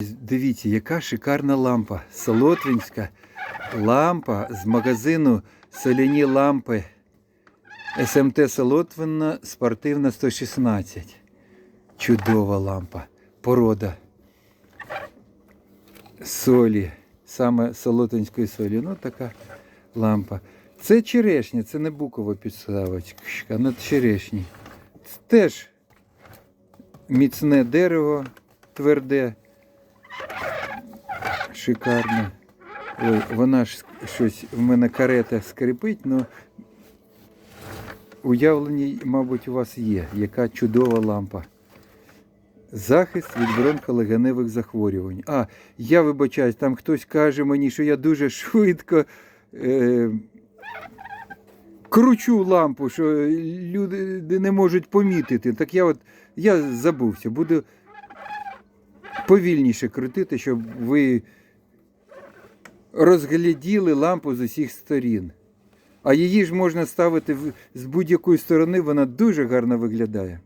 Дивіться, яка шикарна лампа. Солотвинська лампа з магазину Соляні лампи. СМТ Солотвинна спортивна 116. Чудова лампа. Порода. Солі. Саме солотинської солі. Ну, така лампа. Це черешня, це не букова підставочка, на черешні. Це теж міцне дерево, тверде. Шикарно. Ой, вона ж щось в мене карета скрипить, але уявлення, мабуть, у вас є, яка чудова лампа. Захист від бронхолегеневих захворювань. А, я вибачаюсь, там хтось каже мені, що я дуже швидко е, кручу лампу, що люди не можуть помітити. Так я от я забувся, буду повільніше крутити, щоб ви розгляділи лампу з усіх сторін. А її ж можна ставити з будь-якої сторони, вона дуже гарно виглядає.